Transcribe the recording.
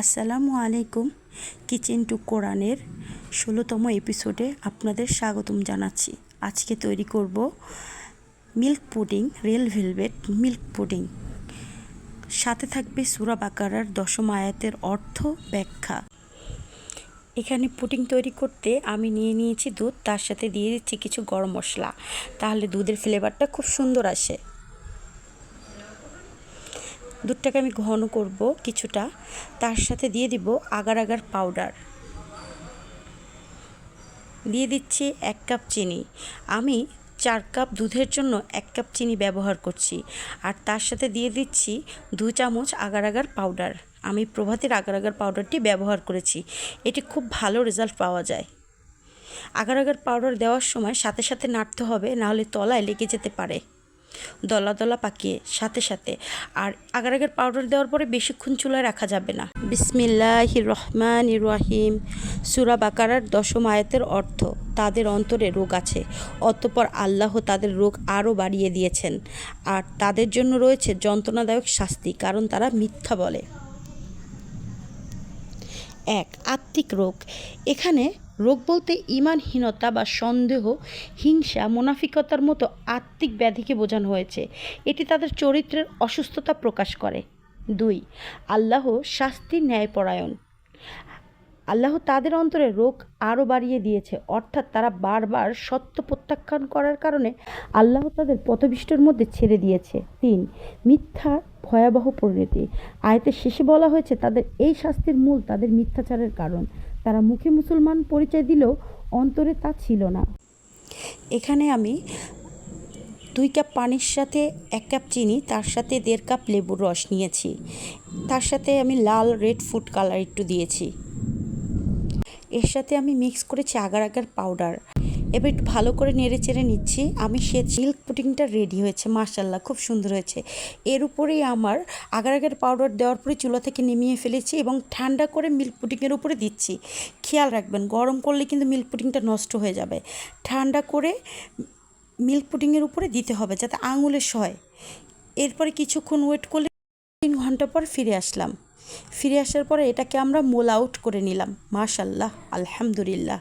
আসসালামু আলাইকুম। Kitchen two কোরআনের ষোলোতম এপিসোডে আপনাদের স্বাগতম জানাচ্ছি। আজকে তৈরি করব milk pudding, red velvet milk pudding. সাথে থাকবে সুরা বাকারার দশম আয়াতের অর্থ ব্যাখ্যা। এখানে পুডিং তৈরি করতে আমি নিয়ে নিয়েছি দুধ, তার সাথে দিয়ে দিচ্ছি কিছু গরম মশলা। তাহলে দুধের ফ্লেভারটা খুব সুন্দর আসে। দুধটাকে আমি ঘন করব কিছুটা। তার সাথে দিয়ে দিব আগার আগার পাউডার দিয়ে দিচ্ছি এক কাপ চিনি। আমি চার কাপ দুধের জন্য এক কাপ চিনি ব্যবহার করছি। আর তার সাথে দিয়ে দিচ্ছি দু চামচ আগার আগার পাউডার আমি প্রভাতের আগার আগার পাউডারটি ব্যবহার করেছি। এটি খুব ভালো রেজাল্ট পাওয়া যায়। আগার আগার পাউডার দেওয়ার সময় সাথে সাথে নাড়তে হবে, নাহলে তলায় লেগে যেতে পারে। দলা দলা পাকিয়ে, সাথে সাথে। আর আগার আগের পাউডার দেওয়ার পরে বেশিক্ষণ চুলায় রাখা যাবে না। বিসমিল্লাহ রহমান রহিম। সুরা বাকারার দশম আয়াতের অর্থ, তাদের অন্তরে রোগ আছে। অতঃপর আল্লাহ তাদের রোগ আরও বাড়িয়ে দিয়েছেন। আর তাদের জন্য রয়েছে যন্ত্রণাদায়ক শাস্তি, কারণ তারা মিথ্যা বলে। এক, আত্মিক রোগ। এখানে রোগ বলতে ইমানহীনতা বা সন্দেহ, হিংসা, মুনাফিকতার মতো আত্মিক ব্যাধিকে বোঝানো হয়েছে। এটি তাদের চরিত্রের অসুস্থতা প্রকাশ করে। দুই, আল্লাহ শাস্তির ন্যায়পরায়ণ। আল্লাহ তাদের অন্তরে রোগ আরও বাড়িয়ে দিয়েছে, অর্থাৎ তারা বারবার সত্য প্রত্যাখ্যান করার কারণে আল্লাহ তাদের পথবিষ্টের মধ্যে ছেড়ে দিয়েছে। তিন মিথ্যার ভয়াবহ পরিণতি। আয়তের শেষে বলা হয়েছে, তাদের এই শাস্তির মূল তাদের মিথ্যাচারের কারণ। তারা মুখে মুসলমান পরিচয় দিলেও অন্তরে তা ছিল না। এখানে আমি দুই কাপ পানির সাথে এক কাপ চিনি, তার সাথে দেড় কাপ লেবুর রস নিয়েছি। তার সাথে আমি লাল রেড ফুড কালার একটু দিয়েছি। এর সাথে আমি মিক্স করেছি আগার আগার পাউডার। এবার একটু ভালো করে নেড়ে চেড়ে নিচ্ছি। আমি সে মিল্ক পুডিংটা রেডি হয়েছে মার্শাল্লাহ খুব সুন্দর হয়েছে। এর উপরেই আমার আগার আগার পাউডার দেওয়ার পরে চুলা থেকে নেমিয়ে ফেলেছি এবং ঠান্ডা করে মিল্ক পুডিংয়ের উপরে দিচ্ছি। খেয়াল রাখবেন, গরম করলে কিন্তু মিল্ক পুডিংটা নষ্ট হয়ে যাবে। ঠান্ডা করে মিল্ক পুডিংয়ের উপরে দিতে হবে যাতে আঙুলে সয়। এরপরে কিছুক্ষণ ওয়েট করলে তিন ঘণ্টা পর ফিরে আসলাম। ফিরে আসার পরে এটাকে আমরা মোল আউট করে নিলাম। মাশাল্লাহ আলহামদুলিল্লাহ।